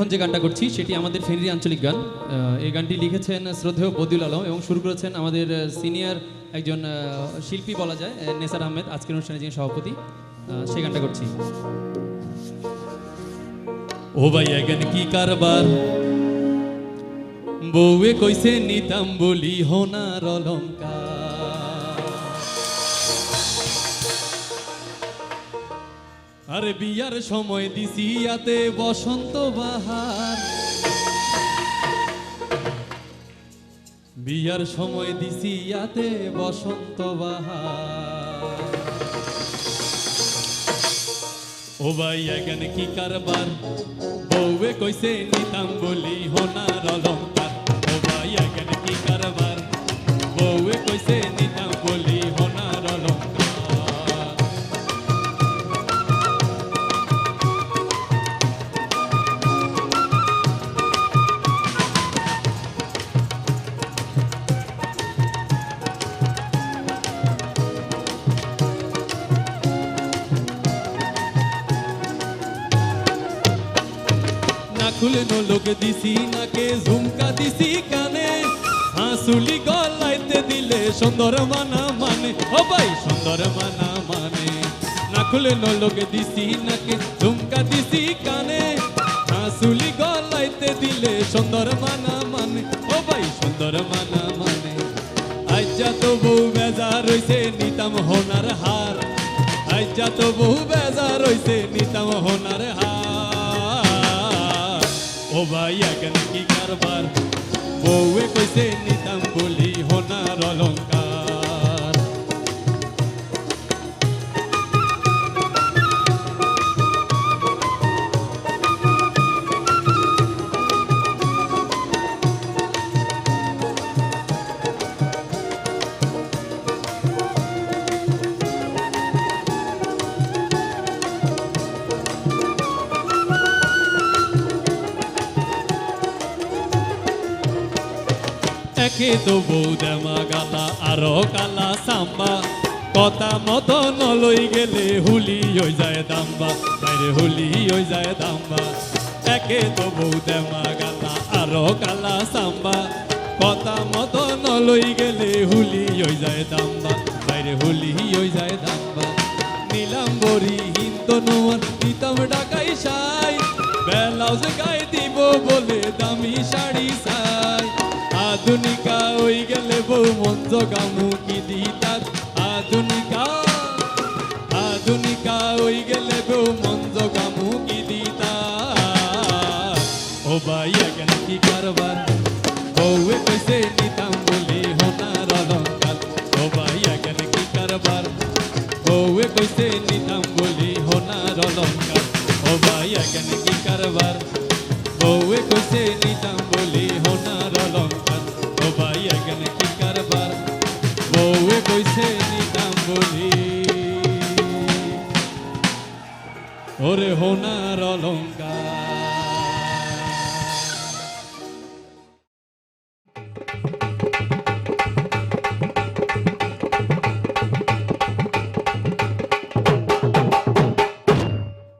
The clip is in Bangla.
এখন যে গানটা করছি, সেটি আমাদের ফেনী আঞ্চলিক গান। এই গানটি লিখেছেন শ্রদ্ধেয় বদিউল আলম এবং শুরু করেছেন আমাদের সিনিয়র একজন শিল্পী বলা যায় নেসার আহমেদ। আজকের অনুষ্ঠানে যিনি সভাপতি সেই গানটা করছি। ও ভাই এখানে কি কারবার? বউয়ে কইছে নিতাম বলি হোনার অলঙ্কার আরে বিয়ার সময় দিছি ইয়াতে বসন্ত বাহার। বিয়ার সময় দিছি ইয়াতে বসন্ত বাহার। ও ভাই, এখানে কি কারবার? বউয়ে কইছে নিতাম বলি হোনার না খুলে লোক দিছি, নাকে ঝুমকা দিছি কানে। হাসুলি গলাইতে দিলে সুন্দর মানা মানে ও ভাই সুন্দর মানা মানে। না খুলে লোক দিছি, নাকে ঝুমকা দিছি কানে। হাসুলি গলাইতে দিলে সুন্দর মানা মানে ও ভাই সুন্দর মানা মানে। আজ্জা তো বউ বেজার রইছে, নিতাম হোনার হার। আজ্জা তো বউ বেজার রইছে, নিতাম হোনার হার। ও ভাই এখন কি কারবার? বউয়ে কইছে নিতাম বলি হোনার অলঙ্কার একে তো বৌদামা গালা আরও কালা সাম্বা। কথা মতো নলই গেলে হুলি হয়ে যায় দাম্বা। বাইরে হুলি হয়ে যায় দাম্বা। একে তো বৌদামা গালা আরও কালা সাম্বা। কথা মতো নলই গেলে হুলি হয়ে যায় দাম্বা। বাইরে হুলি হয়ে যায় দাম্বা। নিলাম বরি হিন্দু নোয়ার নিতাম ডাকাই সাই। ব্লাউজ গায়ে দিব বলে দামি শাড়ি সাই। আধুনিকা ওই গেলে বউ মঞ্চ গামু কি আধুনিকা আধুনিকা ওই গেলে বউ মঞ্চ গামু কি দিতাত। ও ভাই, এখন কি কারবার? বউয়ে কইছে, নিতাম বলি হোনার অলঙ্কার। ও ভাই, এখন কি কারবার? বউয়ে কইছে, নিতাম বলি হোনার অলঙ্কার। ও ভাই, এখন কি কারবার? বউয়ে কইছে, নিতাম বলি হোনার অলঙ্কার ও ভাই, এখন কি কারবার? বউয়ে কইছে, নিতাম বলি ওরে হোনার অলঙ্কার